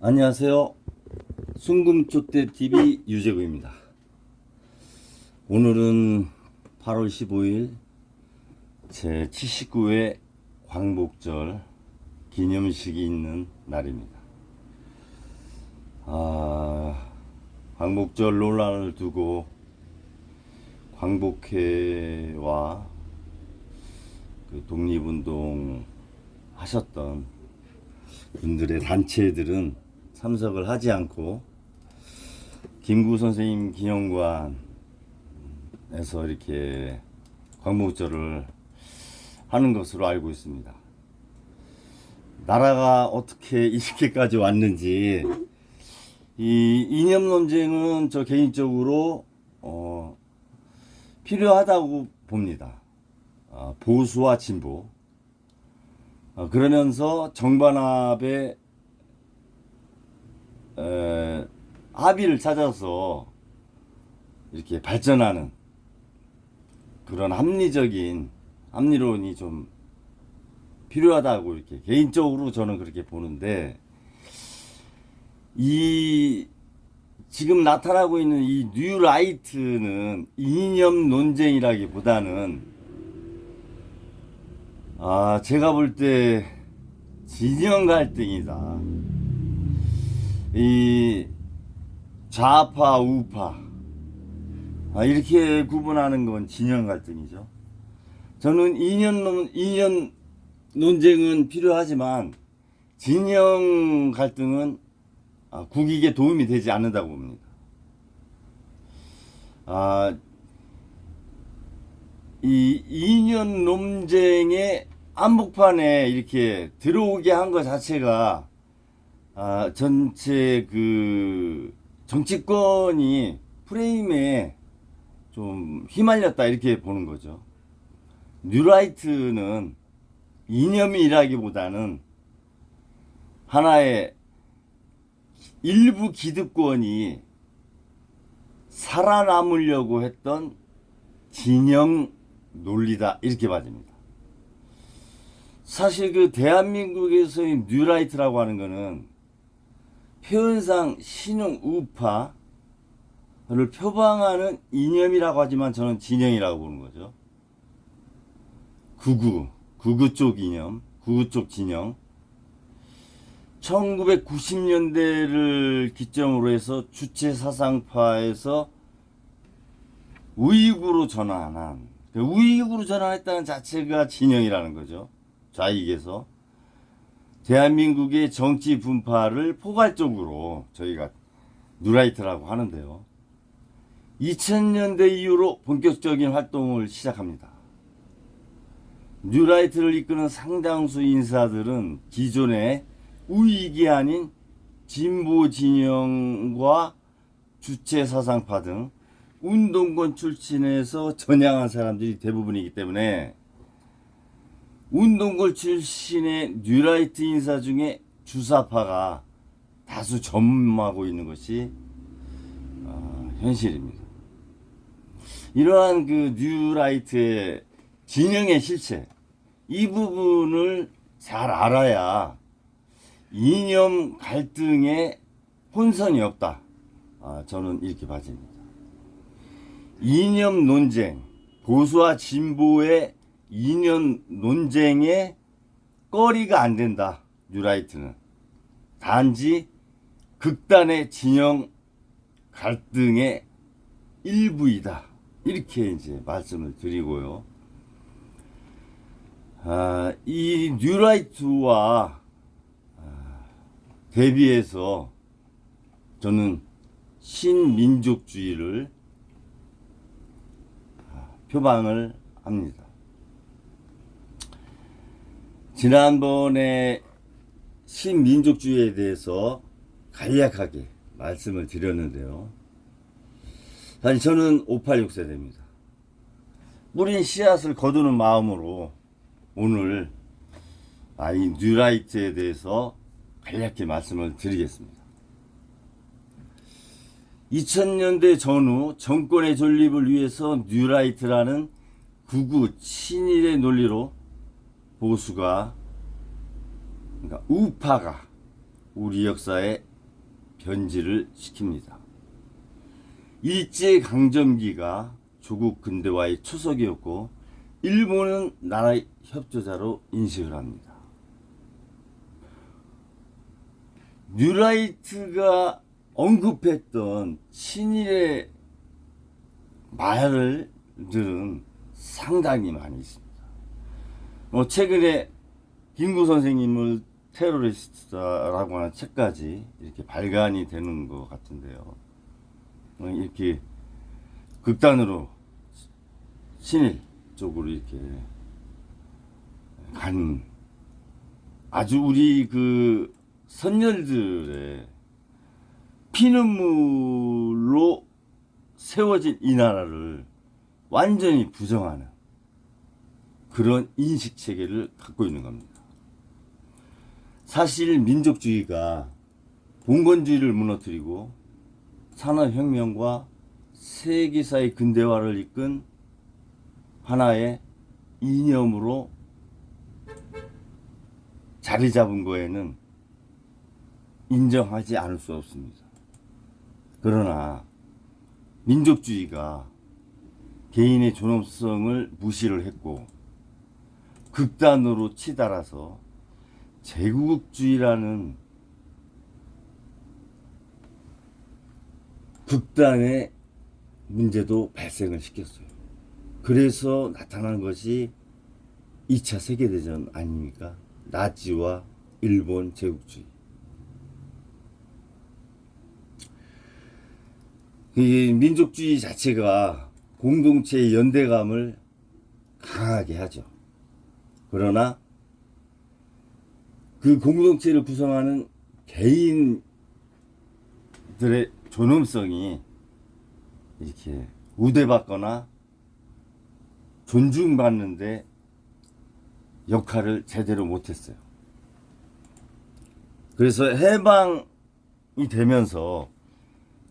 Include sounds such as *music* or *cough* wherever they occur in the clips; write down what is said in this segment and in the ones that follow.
안녕하세요. 순금쪽대 TV 유재구입니다. 오늘은 8월 15일 제 79회 광복절 기념식이 있는 날입니다. 아, 광복절 논란을 두고 광복회와 그 독립운동 하셨던 분들의 단체들은 참석을 하지 않고 김구 선생님 기념관에서 이렇게 광복절을 하는 것으로 알고 있습니다. 나라가 어떻게 *laughs* 이렇게까지 왔는지 이 이념 논쟁은 저 개인적으로 어, 필요하다고 봅니다. 아, 보수와 진보 어, 그러면서 정반합의 에, 합의를 찾아서 이렇게 발전하는 그런 합리적인 합리론이 좀 필요하다고 이렇게 개인적으로 저는 그렇게 보는데 이 지금 나타나고 있는 이 뉴라이트는 이념 논쟁이라기보다는 아, 제가 볼 때 진영 갈등이다. 이 좌파, 우파 아, 이렇게 구분하는 건 진영 갈등이죠. 저는 이념 논 이념 논쟁은 필요하지만 진영 갈등은 아, 국익에 도움이 되지 않는다고 봅니다. 아, 이 이념 논쟁의 한복판에 이렇게 들어오게 한 것 자체가 아, 전체 그 정치권이 프레임에 좀 휘말렸다 이렇게 보는 거죠. 뉴라이트는 이념이라기보다는 하나의 일부 기득권이 살아남으려고 했던 진영 논리다 이렇게 봐집니다. 사실 그 대한민국에서의 뉴라이트라고 하는 거는 표현상 신흥 우파를 표방하는 이념이라고 하지만 저는 진영이라고 보는 거죠. 구구, 구구 쪽 이념, 구구 쪽 진영. 1990년대를 기점으로 해서 주체 사상파에서 우익으로 전환한 그 우익으로 전환했다는 자체가 진영이라는 거죠. 좌익에서 대한민국의 정치 분파를 포괄적으로 저희가 뉴라이트라고 하는데요. 2000년대 이후로 본격적인 활동을 시작합니다. 뉴라이트를 이끄는 상당수 인사들은 기존의 우익이 아닌 진보 진영과 주체 사상파 등 운동권 출신에서 전향한 사람들이 대부분이기 때문에 운동권 출신의 뉴라이트 인사 중에 주사파가 다수 전무하고 있는 것이 어, 현실입니다. 이러한 그 뉴라이트의 진영의 실체 이 부분을 잘 알아야 이념 갈등에 혼선이 없다. 아, 저는 이렇게 봐집니다. 이념 논쟁, 보수와 진보의 이념 논쟁에 꺼리가 안 된다. 뉴라이트는 단지 극단의 진영 갈등의 일부이다. 이렇게 이제 말씀을 드리고요. 아, 이 뉴라이트와 아, 대비해서 저는 신민족주의를 아, 표방을 합니다. 지난번에 신민족주의에 대해서 간략하게 말씀을 드렸는데요. 사실 저는 586 세대입니다. 뿌린 씨앗을 거두는 마음으로 오늘 아, 이 뉴라이트에 대해서 간략히 말씀을 드리겠습니다. 2000년대 전후 정권의 존립을 위해서 뉴라이트라는 구구 친일의 논리로 보수가 그러니까 우파가 우리 역사에 변질을 시킵니다. 일제 강점기가 조국 근대화의 초석이었고 일본은 나라의 협조자로 인식을 합니다. 뉴라이트가 언급했던 친일의 말을 들은 상당히 많이 있습니다. 뭐 최근에 김구 선생님을 테러리스트라고 하는 책까지 이렇게 발간이 되는 것 같은데요. 어, 이렇게 극단으로 신일 쪽으로 이렇게 간 아주 우리 그 선열들의 피눈물로 세워진 이 나라를 완전히 부정하는 그런 인식 체계를 갖고 있는 겁니다. 사실 민족주의가 봉건주의를 무너뜨리고 산업혁명과 세계사의 근대화를 이끈 하나의 이념으로 자리 잡은 거에는 인정하지 않을 수 없습니다. 그러나 민족주의가 개인의 존엄성을 무시를 했고 극단으로 치달아서 제국주의라는 극단의 문제도 발생을 시켰어요. 그래서 나타난 것이 2차 세계대전 아닙니까? 나치와 일본 제국주의. 이 민족주의 자체가 공동체의 연대감을 강하게 하죠. 그러나 그 공동체를 구성하는 개인들의 존엄성이 이렇게 우대받거나 존중받는데 역할을 제대로 못했어요. 그래서 해방이 되면서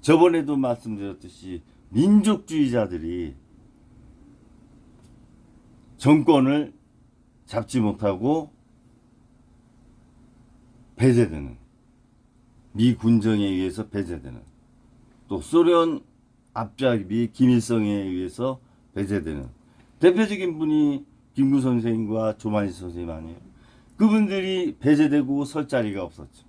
저번에도 말씀드렸듯이 민족주의자들이 정권을 잡지 못하고 배제되는 미 군정에 의해서 배제되는 또 소련 앞잡이 김일성에 의해서 배제되는 대표적인 분이 김구 선생과 조만희 선생님 아니에요. 그분들이 배제되고 설 자리가 없었죠.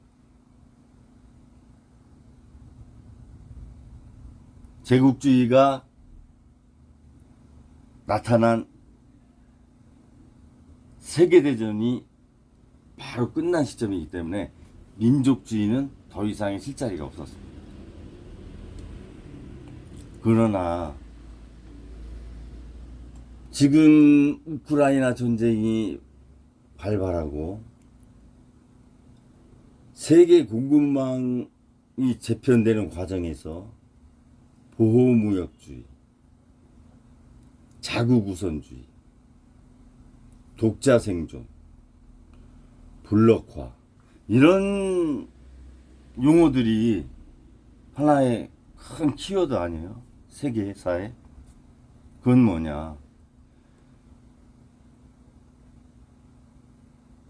제국주의가 나타난 세계대전이 바로 끝난 시점이기 때문에 민족주의는 더 이상의 실 자리가 없었습니다. 그러나 지금 우크라이나 전쟁이 발발하고 세계 공급망이 재편되는 과정에서 보호무역주의, 자국우선주의, 독자 생존, 블록화 이런 용어들이 하나의 큰 키워드 아니에요? 세계사에 그건 뭐냐?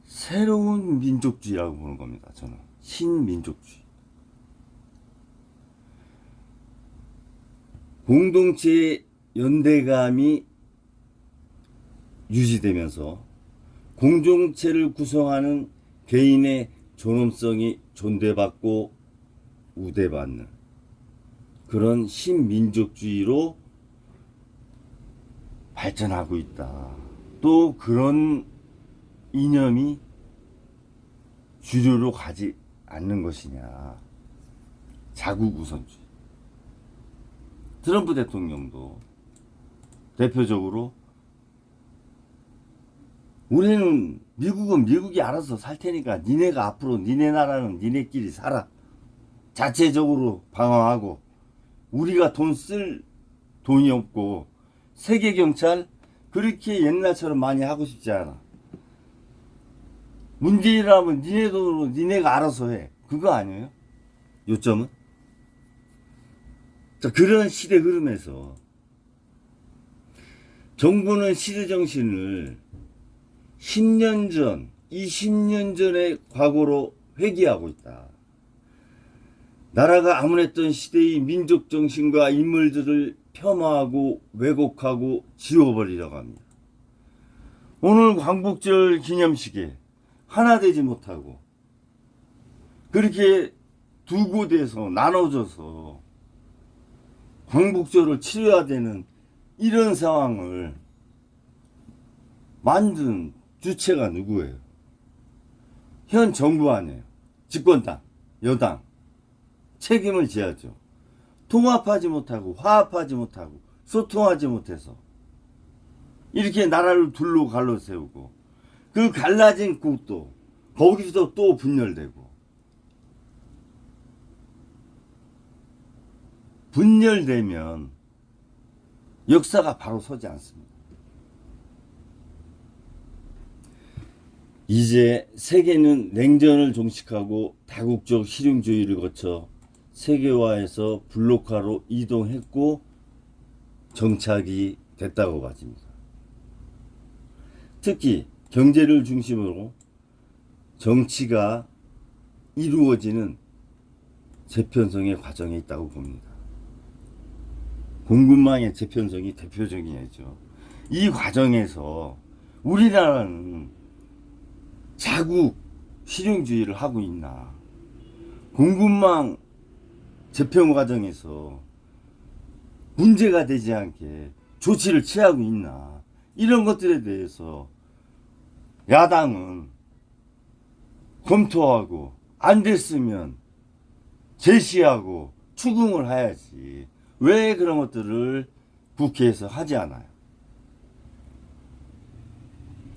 새로운 민족주의라고 보는 겁니다. 저는 신민족주의. 공동체의 연대감이 유지되면서 공동체를 구성하는 개인의 존엄성이 존대받고 우대받는 그런 신민족주의로 발전하고 있다. 또 그런 이념이 주류로 가지 않는 것이냐. 자국 우선주의. 트럼프 대통령도 대표적으로 우리는 미국은 미국이 알아서 살 테니까 니네가 앞으로 니네 나라는 니네끼리 살아. 자체적으로 방어하고 우리가 돈 쓸 돈이 없고 세계 경찰 그렇게 옛날처럼 많이 하고 싶지 않아. 문제라면 니네 돈으로 니네가 알아서 해. 그거 아니에요? 요점은? 자, 그런 시대 흐름에서 정부는 시대 정신을 10년 전, 20년 전의 과거로 회귀하고 있다. 나라가 아무랬던 시대의 민족 정신과 인물들을 폄하하고 왜곡하고 지워버리려고 합니다. 오늘 광복절 기념식에 하나 되지 못하고 그렇게 두 곳에서 나눠져서 광복절을 치러야 되는 이런 상황을 만든 주체가 누구예요? 현 정부 아니에요. 집권당, 여당. 책임을 져야죠. 통합하지 못하고, 화합하지 못하고, 소통하지 못해서. 이렇게 나라를 둘로 갈로 세우고, 그 갈라진 국도, 거기서 또 분열되고, 분열되면 역사가 바로 서지 않습니다. 이제 세계는 냉전을 종식하고 다국적 실용주의를 거쳐 세계화에서 블록화로 이동했고 정착이 됐다고 봐집니다. 특히 경제를 중심으로 정치가 이루어지는 재편성의 과정에 있다고 봅니다. 공급망의 재편성이 대표적이죠. 이 과정에서 우리나라는 자국 실용주의를 하고 있나? 공급망 재편 과정에서 문제가 되지 않게 조치를 취하고 있나? 이런 것들에 대해서 야당은 검토하고 안 됐으면 제시하고 추궁을 해야지. 왜 그런 것들을 국회에서 하지 않아요?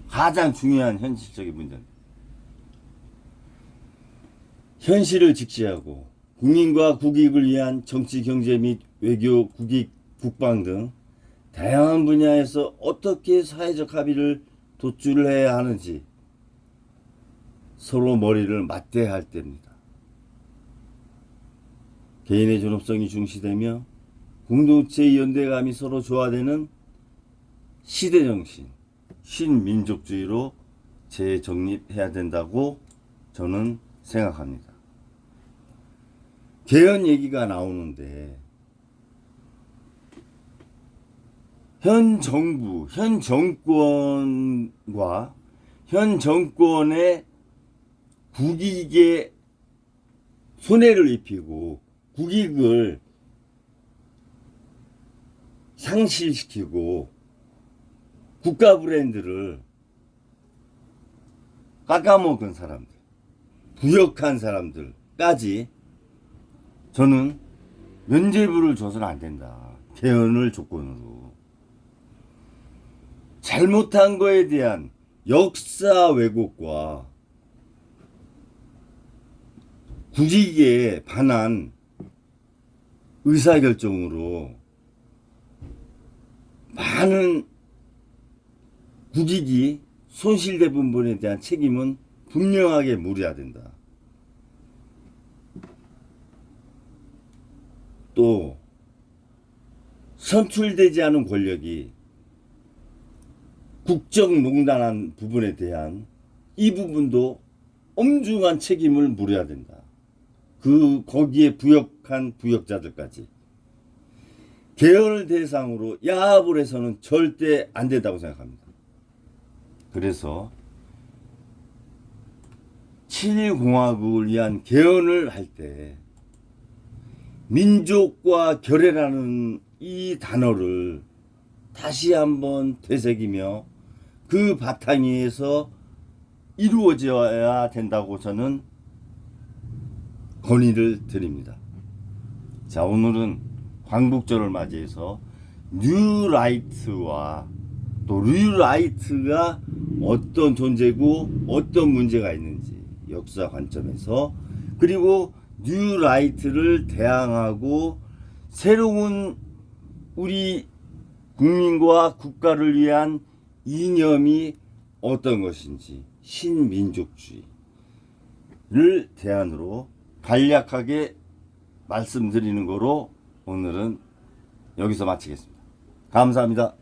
가장 중요한 현실적인 문제입니다. 현실을 직시하고 국민과 국익을 위한 정치, 경제 및 외교, 국익, 국방 등 다양한 분야에서 어떻게 사회적 합의를 도출해야 하는지 서로 머리를 맞대야 할 때입니다. 개인의 존엄성이 중시되며 공동체의 연대감이 서로 조화되는 시대정신, 신민족주의로 재정립해야 된다고 저는 생각합니다. 개헌 얘기가 나오는데 현 정부, 현 정권과 현 정권의 국익에 손해를 입히고 국익을 상실시키고 국가 브랜드를 깎아먹은 사람들, 부역한 사람들까지 저는 면죄부를 줘서는 안 된다. 개헌을 조건으로. 잘못한 거에 대한 역사 왜곡과 국익에 반한 의사결정으로 많은 국익이 손실된 부분에 대한 책임은 분명하게 물어야 된다. 또 선출되지 않은 권력이 국정농단한 부분에 대한 이 부분도 엄중한 책임을 물어야 된다. 그 거기에 부역한 부역자들까지 개헌을 대상으로 야합을 해서는 절대 안 된다고 생각합니다. 그래서 7공화국을 위한 개헌을 할 때 민족과 결애라는 이 단어를 다시 한번 되새기며 그 바탕 위에서 이루어져야 된다고 저는 건의를 드립니다. 자, 오늘은 광복절을 맞이해서 뉴라이트와 또 뉴라이트가 어떤 존재고 어떤 문제가 있는지 역사 관점에서 그리고 뉴라이트를 대항하고 새로운 우리 국민과 국가를 위한 이념이 어떤 것인지 신민족주의를 대안으로 간략하게 말씀드리는 거로 오늘은 여기서 마치겠습니다. 감사합니다.